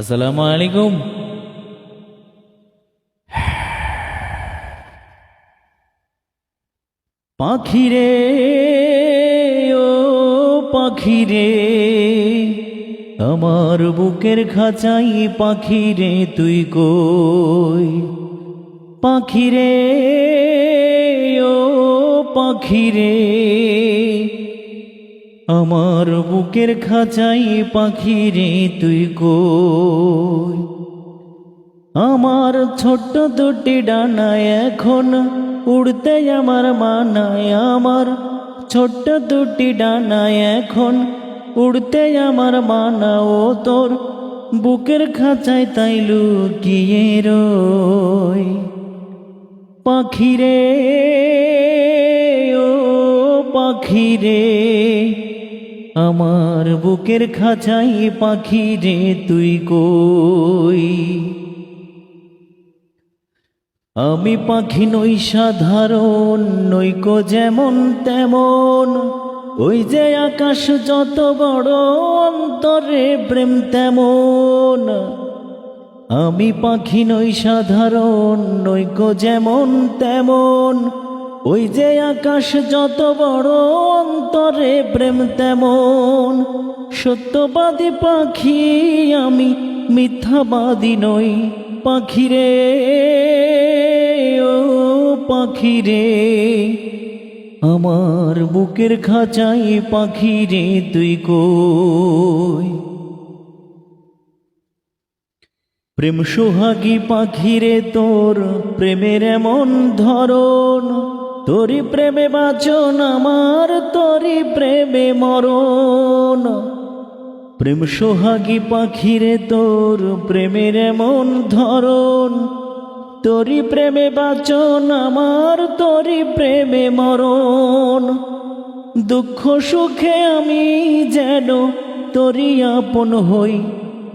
আসসালামু আলাইকুম পাখিরে ও পাখিরে আমার বুকের খাঁচাই পাখিরে তুই কই? পাখিরে ও পাখিরে আমার বুকের খাঁচাই পাখিরে তুই কই? আমার ছোট্ট দুটি ডানায় এখন উড়তে আমার মানায়। আমার ছোট্ট দুটি ডানায় এখন উড়তে আমার মানা। ও তোর বুকের খাঁচায় তাই লুকিয়ে রই। পাখিরে, ও পাখিরে আমার বুকের খাঁচাই পাখিরে তুই কই? আমি পাখি নই সাধারণ, নৈকো যেমন তেমন। ওই যে আকাশ যত বড় অন্তরে প্রেম তেমন। আমি পাখি নই সাধারণ, নৈক যেমন তেমন। ওই যে আকাশ যত বড় অন্তরে প্রেম তেমন, সত্যবাদী পাখি আমি মিথ্যাবাদী নই। পাখিরে, ও পাখিরে, আমার বুকের খাঁচাই পাখিরে তুই কই? প্রেম সোহাগী পাখিরে তোর প্রেমের এমন ধরন তোরি প্রেমে বাচন আমার, তোরি প্রেমে মরণ। প্রেম সোহাগী পাখিরে তোর প্রেমের এমন ধরন তোরি প্রেমে বাচন আমার, তোরি প্রেমে মরণ। দুঃখ সুখে আমি যেন তোরি আপন হই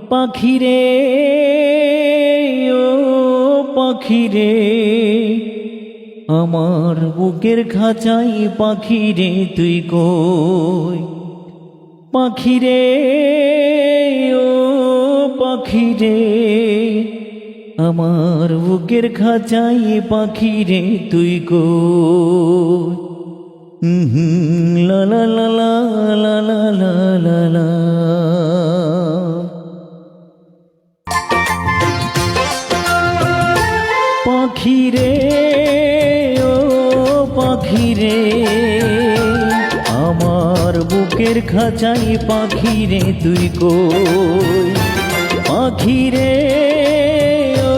পাখিরে, ও পাখিরে। আমার বুকের খাঁচাই পাখিরে তুই কই? পাখিরে, ও পাখিরে, আমার বুকের খাঁচাই পাখিরে তুই হুম লা লা লা। পাখিরে পাখিরে, আমার বুকের খাঁচাই পাখিরে তুই কই? পাখিরে, ও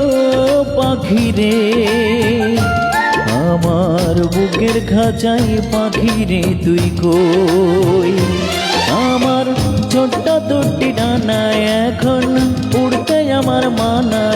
পাখিরে, আমার বুকের খাঁচাই পাখিরে তুই কই? আমার ছোট্ট দুটি ডানা এখন উড়তে আমার মানা